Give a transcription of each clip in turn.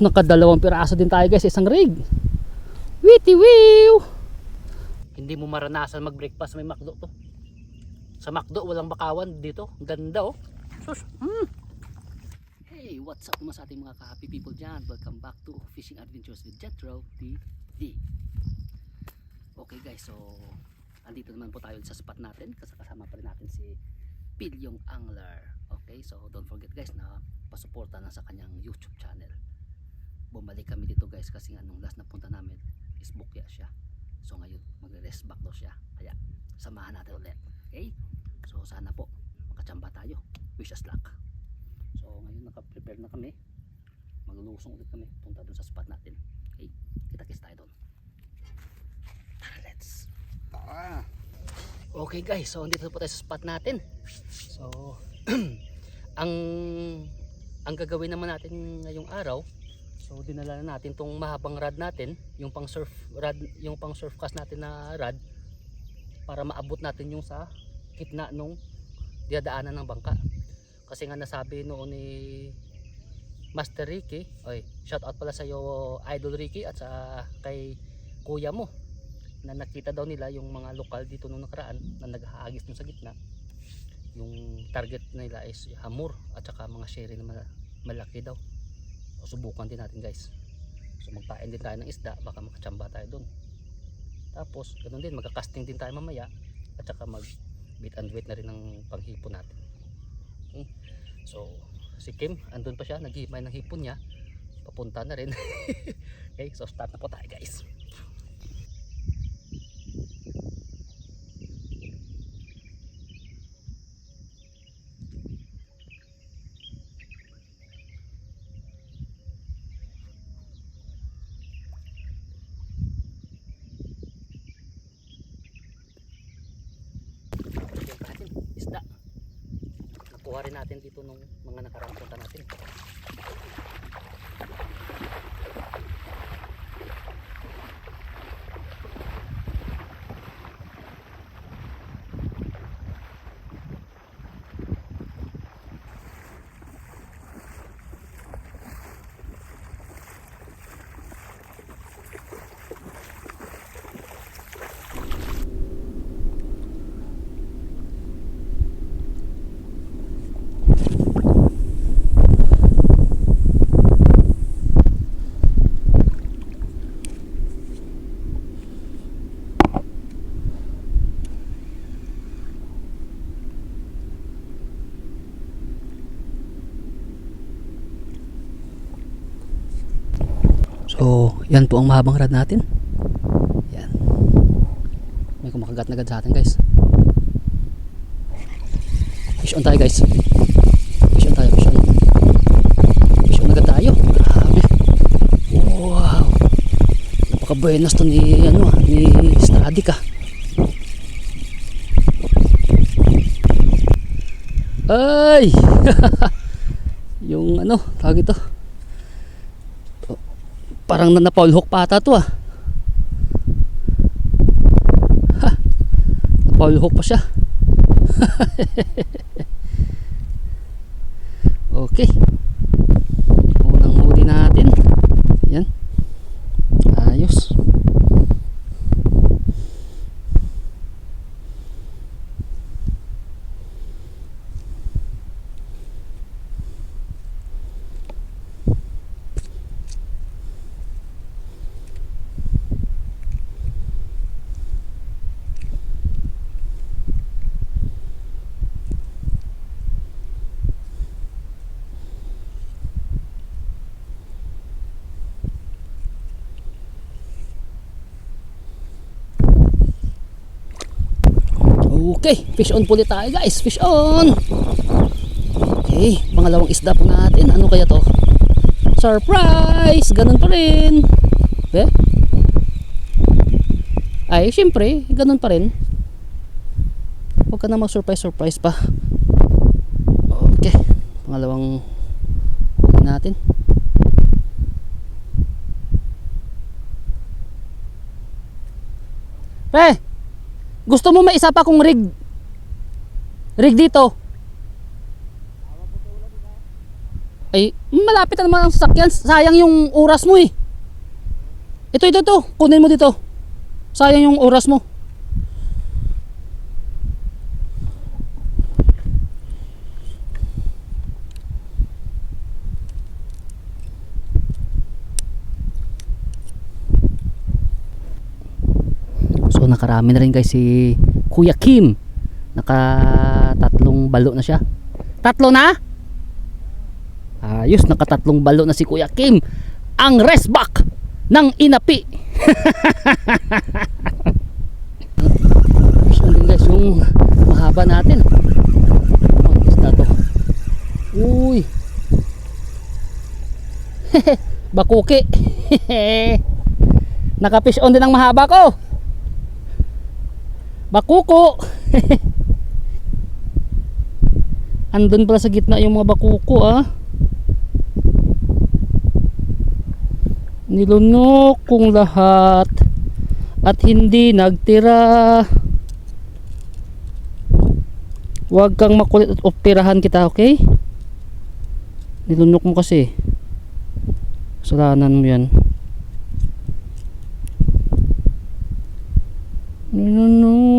nakadalawang piraso din tayo guys sa isang rig. Witty wee! Hindi mo maranasan mag-breakfast may McDo to. Sa McDo walang bakawan dito. Ganda oh. Sus. Mm. Hey, what's up naman sa ating mga ka-happy people dyan? Welcome back to Fishing Adventures with Jetro TV. Okay guys, so andito naman po tayo sa spot natin. Kasama pa rin natin si Pilyong Angler. Okay, so don't forget guys na pasuporta na sa kanyang YouTube channel. Bumalik kami dito guys kasi nga nung last na punta namin is bukya siya. So ngayon magre-rest back daw siya. Kaya samahan natin ulit. Okay? So sana po makachamba tayo. Wish us luck. So ngayon naka-prepare na kami. Maglulusong ulit kami punta dun sa spot natin. Okay? Kita-kits tayo doon. Tara, let's. Ah, Okay guys, so dito po tayo sa spot natin. So ang ang gagawin naman natin ngayong araw, so dinala na natin tong mahabang rod natin, yung pang surf rod, yung pang surf cast natin na rod para maabot natin yung sa gitna nung diadaanan ng bangka. Kasi nga nasabi noon ni Master Ricky, oy, shout out pala sa iyo Idol Ricky at sa kay kuya mo na nakita daw nila yung mga lokal dito nung nakaraan na naghahagis dun sa gitna yung target nila is hamur at saka mga sherry na mala- malaki daw so, subukan din natin guys. So magpain din tayo ng isda. Baka makachamba tayo dun. Tapos ganun din. Magka-casting din tayo mamaya. At saka mag bait and wait na rin ng panghipon natin. Okay? so si Kim andun pa siya. Naghihimay ng hipon niya. Papunta na rin. Okay? So start na po tayo guys Bigyan natin isda. Nakuha rin natin dito nung mga nakaraang punta natin. So, yan po ang mahabang rad natin. Yan. May kumakagat na agad sa atin guys. Fish on tayo guys. Fish on tayo, fish on. Fish on agad tayo. Grabe. Wow. Napaka-buenas to ni, ano ah, ni Stradik ah. Ay! yung ano, tawag ito. Parang na Paul Hook pa ata to ah. Ha, Paul Hook pa siya. okay. Unang huli natin. Yan. Ayos. Okay, fish on ulit tayo guys. Fish on. Okay, pangalawang isda po natin. Ano kaya to? Surprise! Ganun pa rin. Be? Ay, syempre, ganun pa rin. Huwag ka na mag-surprise, surprise pa. Okay, pangalawang huli natin. Pre! Gusto mo may isa pa kong rig? Rig dito? Ay, malapit na naman ang sasakyan. Sayang yung oras mo eh. Ito, ito, ito. Kunin mo dito. Sayang yung oras mo. So nakarami na rin guys si Kuya Kim. Naka tatlong balo na siya. Tatlo na? Ayos, nakatatlong balo na si Kuya Kim. Ang resback ng inapi. Yun guys, yung mahaba natin. Oh, isda to. Uy. Bakuki. Nakafish on din ang mahaba ko. Bakuko. Andun pala sa gitna yung mga bakuko ah. Nilunok kong lahat at hindi nagtira. Huwag kang makulit at optirahan kita, okay? Nilunok mo kasi. Kasalanan mo yan. Nilunok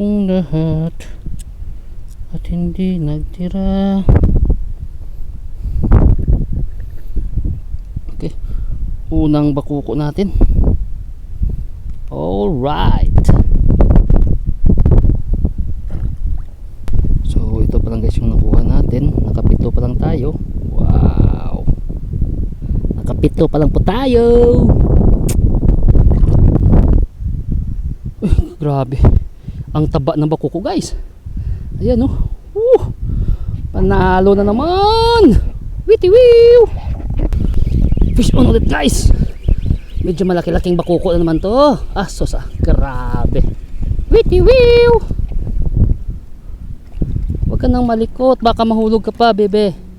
kong lahat at hindi nagtira. Okay. Unang bakuko natin. Alright. So ito pa lang guys yung nakuha natin. Nakapito pa lang tayo. Wow. Nakapito pa lang po tayo. Grabe. Ang taba ng bakuko guys. Ayan oh. Uh, panalo na naman. Witty wee. Fish on ulit guys. Medyo malaki-laking bakuko na naman to. Ah, sus ah. Grabe. Witty wee. Huwag ka nang malikot. Baka mahulog ka pa, bebe.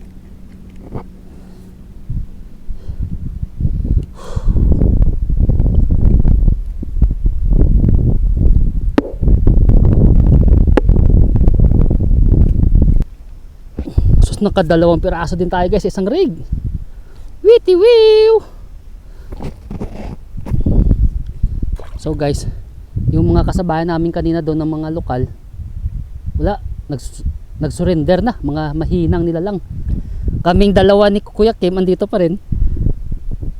Sus, nakadalawang piraso din tayo guys sa isang rig. Witty wee! So guys, yung mga kasabayan namin kanina doon ng mga lokal, wala, nags, nag-surrender na, mga mahinang nila lang. Kaming dalawa ni Kuya Kim andito pa rin.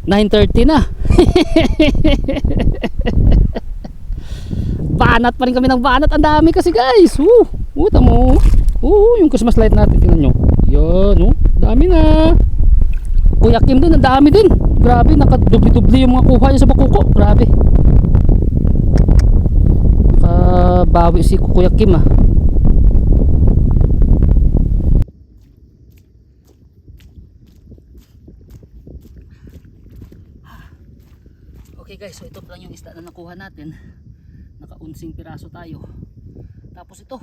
9.30 na. banat pa rin kami ng banat. Ang dami kasi guys. Uh, uh tamo. Uh, yung Christmas light natin. Tingnan nyo. Yan, uh, dami na. Kuya Kim din, ang dami din. Grabe, nakadubli-dubli yung mga kuha niya sa bakuko. Grabe. Nakabawi si Kuya Kim ah. Okay guys, so ito lang yung isda na nakuha natin. Nakaunsing piraso tayo. Tapos ito,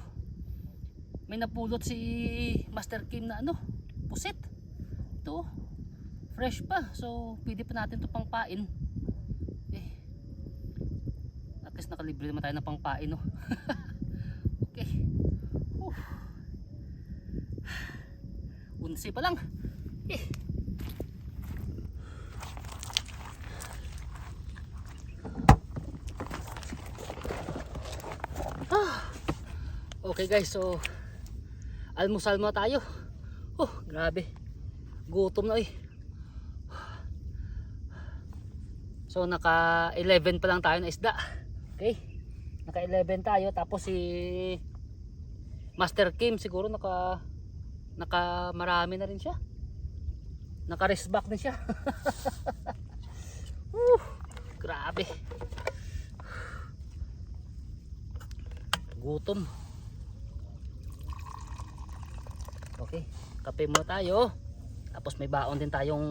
may napulot si Master Kim na ano, pusit. Ito, fresh pa. So, pwede pa natin ito pangpain. Eh, at least nakalibre naman tayo ng pangpain, no? okay. Whew. Unsi pa lang. Eh. Ah. Okay guys, so almusal muna tayo. Oh, grabe. Gutom na eh. So naka 11 pa lang tayo na isda. Okay? Naka 11 tayo tapos si Master Kim siguro naka naka marami na rin siya. Naka rest back din siya. uh, grabe. Gutom. Okay, kape muna tayo. Tapos may baon din tayong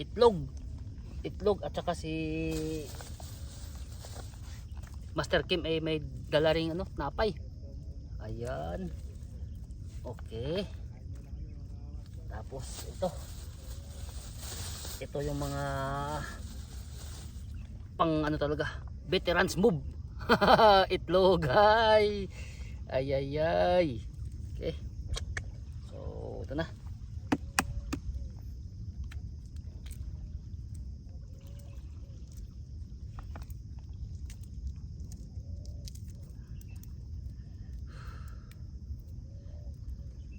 itlog itlog at saka si Master Kim ay may dala ring ano, napay. Ayan. Okay. Tapos ito. Ito yung mga pang ano talaga, veterans move. itlog ay. Ay ay ay. Okay. Ito na.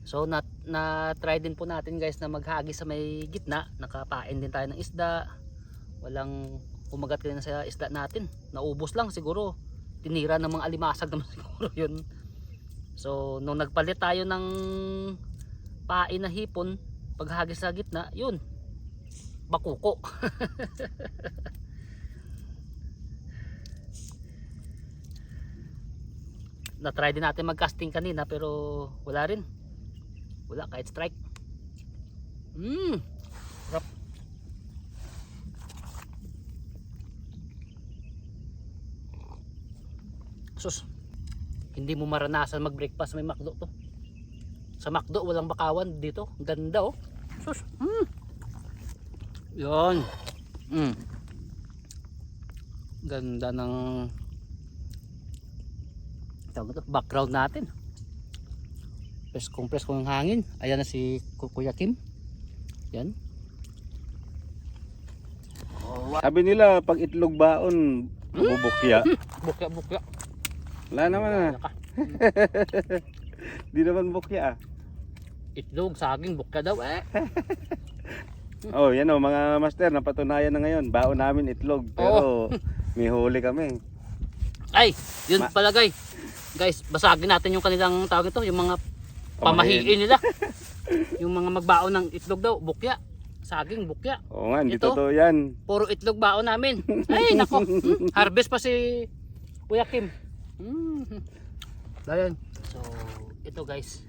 So na, na try din po natin guys na maghagi sa may gitna, nakapain din tayo ng isda. Walang umagat kanina sa isda natin. Naubos lang siguro. Tinira ng mga alimasag naman siguro 'yun. So nung nagpalit tayo ng pain na hipon, paghagi sa gitna, yun. Bakuko. Na-try din natin mag-casting kanina pero wala rin. Wala kahit strike. Mmm. Sus. Hindi mo maranasan mag-breakfast may McDo to. Sa McDo walang bakawan dito. Ganda oh. Sus. Mm. Yon. Mm. Ganda ng tawag ito, background natin. Press kung press kung hangin. Ayan na si Ku- Kuya Kim. Yan. Sabi nila pag itlog baon, bubukya. Bukya bukya. Wala naman ah. Di naman bukya ah. Itlog, saging, bukya daw eh. Oh, yan oh, mga master, napatunayan na ngayon. Baon namin itlog, pero may huli kami. Ay, yun Ma- pala guys. Guys, basagin natin yung kanilang tawag ito, yung mga Pamahiin. nila. yung mga magbaon ng itlog daw, bukya. Saging, bukya. Oo nga, hindi Ito? totoo yan. Puro itlog baon namin. Ay, nako. Hmm, harvest pa si Kuya Kim. Hmm. Ayan. So, ito guys,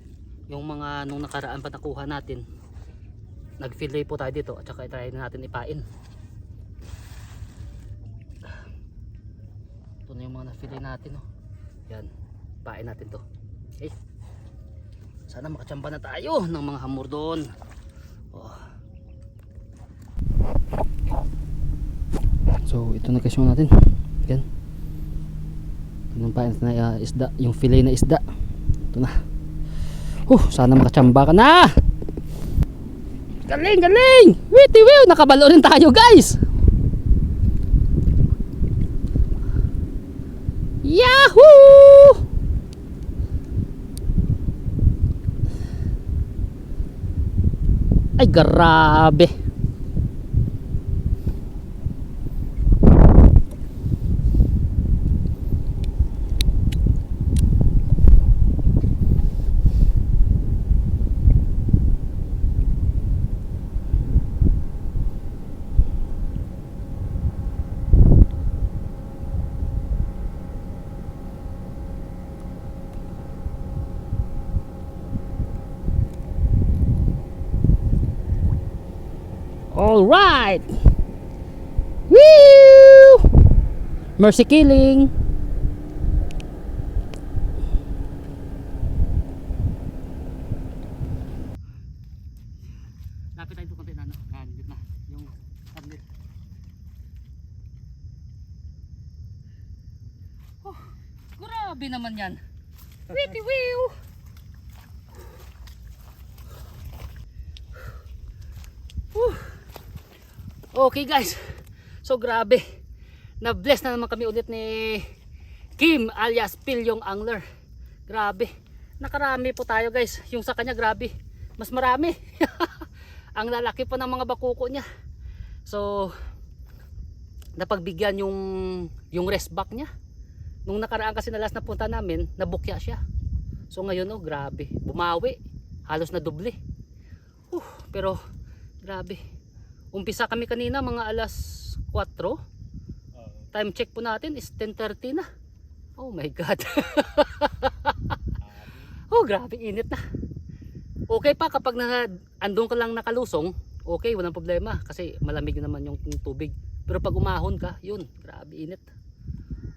yung mga nung nakaraan pa nakuha natin, nag-fillet po tayo dito at saka try na natin ipain. Ito na yung mga na-fillet natin. Oh. Yan, pain natin to. Okay. Sana makachamba na tayo ng mga hamur doon. Oh. So ito na kasyon natin. Yan. Anong pain na uh, isda, yung fillet na isda. Ito na. Huh, sana makachamba ka na. Galing, galing. Witi wiw, nakabalo rin tayo, guys. Yahoo! Ay, grabe. Mercy killing. Lapit tayo konti na, no? Yan, na. Yung tablet. Oh, grabe naman yan. Witi wiw! Okay guys, so grabe. Na-bless na naman kami ulit ni Kim alias Pilyong Angler. Grabe. Nakarami po tayo guys. Yung sa kanya grabe. Mas marami. Ang lalaki pa ng mga bakuko niya. So, napagbigyan yung, yung rest back niya. Nung nakaraan kasi na last na punta namin, nabukya siya. So ngayon oh, grabe. Bumawi. Halos na doble. Uh, pero, grabe. Umpisa kami kanina mga alas 4. Time check po natin is 10.30 na. Oh my God. oh grabe init na. Okay pa kapag na, andun ka lang nakalusong, okay walang problema kasi malamig na naman yung tubig. Pero pag umahon ka, yun, grabe init.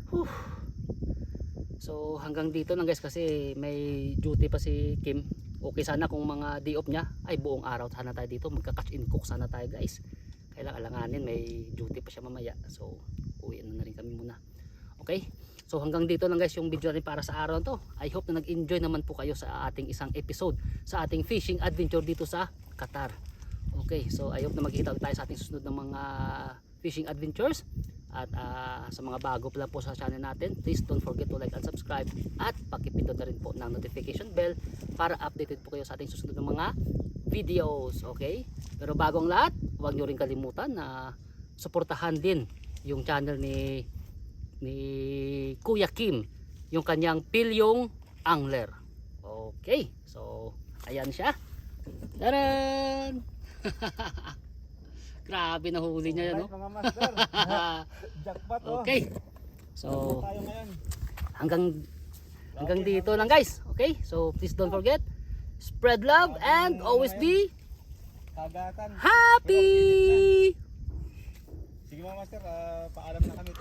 Whew. So hanggang dito lang guys kasi may duty pa si Kim. Okay sana kung mga day off niya ay buong araw sana tayo dito magka-catch and cook sana tayo guys. Kailangan alanganin may duty pa siya mamaya. So uwi na, na rin kami muna. Okay? So hanggang dito lang guys yung video natin para sa araw to. I hope na nag-enjoy naman po kayo sa ating isang episode sa ating fishing adventure dito sa Qatar. Okay, so I hope na magkita tayo sa ating susunod ng mga fishing adventures. At ah, sa mga bago pa lang po sa channel natin, please don't forget to like and subscribe at pakipindot na rin po ng notification bell para updated po kayo sa ating susunod ng mga videos, okay? Pero bago ang lahat, huwag nyo rin kalimutan na suportahan din yung channel ni ni Kuya Kim, yung kanyang Pilyong Angler. Okay, so ayan siya. Taran! Grabe na huli niya yan, no? Jackpot oh. Okay. So, hanggang hanggang dito lang guys. Okay? So, please don't forget spread love and always be happy. Mga master, ah, paalam na kami.